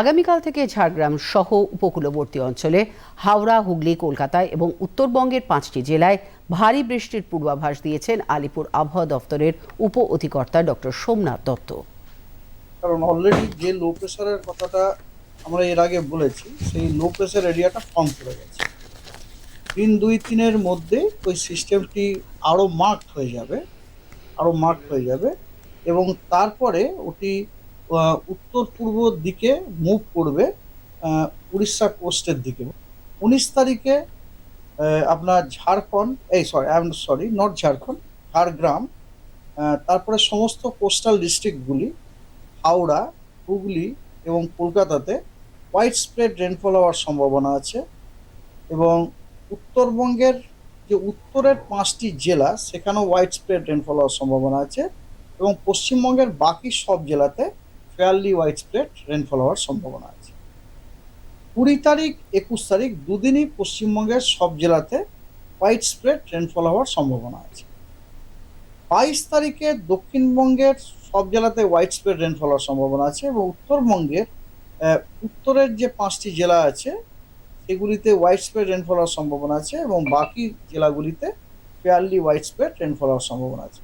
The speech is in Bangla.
আগামীকাল থেকে ঝাড়গ্রাম সহ উপকূলবর্তী অঞ্চলে হাওড়া, হুগলি, কলকাতায় এবং উত্তরবঙ্গের পাঁচটি জেলায় ভারী বৃষ্টির পূর্বাভাস দিয়েছেন আলিপুর আবহাওয়া দফতরের উপ অধিকর্তা ডক্টর সোমনাথ দত্ত। কারণ অলরেডি যে লো প্রেশারের কথাটা আমরা এর আগে বলেছি, সেই লো প্রেশার এরিয়াটা ফর্ম করে গেছে। দিন দুই, তিনের মধ্যে ওই সিস্টেমটি আরও মার্ক হয়ে যাবে আরও মার্ক হয়ে যাবে এবং তারপরে ওটি উত্তর পূর্ব দিকে মুভ করবে উড়িষ্যা কোস্টের দিকে। উনিশ তারিখে আপনার ঝাড়খণ্ড, এই sorry I am sorry not Jharkhand, Jhargram তারপরে সমস্ত কোস্টাল ডিস্ট্রিক্টগুলি হাওড়া, হুগলি এবং কলকাতাতে হোয়াইট স্প্রেড রেনফল হওয়ার সম্ভাবনা আছে এবং উত্তরবঙ্গের যে উত্তরের পাঁচটি জেলা, সেখানেও হোয়াইট স্প্রেড রেনফল হওয়ার সম্ভাবনা আছে এবং পশ্চিমবঙ্গের বাকি সব জেলাতে ফেয়ারলি হোয়াইট স্প্রেড রেনফল হওয়ার সম্ভাবনা আছে। কুড়ি তারিখ, একুশ তারিখ দুদিনই পশ্চিমবঙ্গের সব জেলাতে হোয়াইট স্প্রেড রেনফল হওয়ার সম্ভাবনা আছে। বাইশ তারিখে দক্ষিণবঙ্গের সব জেলাতে হোয়াইট স্প্রেড রেনফল হওয়ার সম্ভাবনা আছে এবং উত্তরবঙ্গের উত্তরের যে পাঁচটি জেলা আছে, সেগুলিতে হোয়াইট স্প্রেড রেনফল হওয়ার সম্ভাবনা আছে এবং বাকি জেলাগুলিতে ফেয়ারলি হোয়াইট স্প্রেড রেনফল হওয়ার সম্ভাবনা আছে।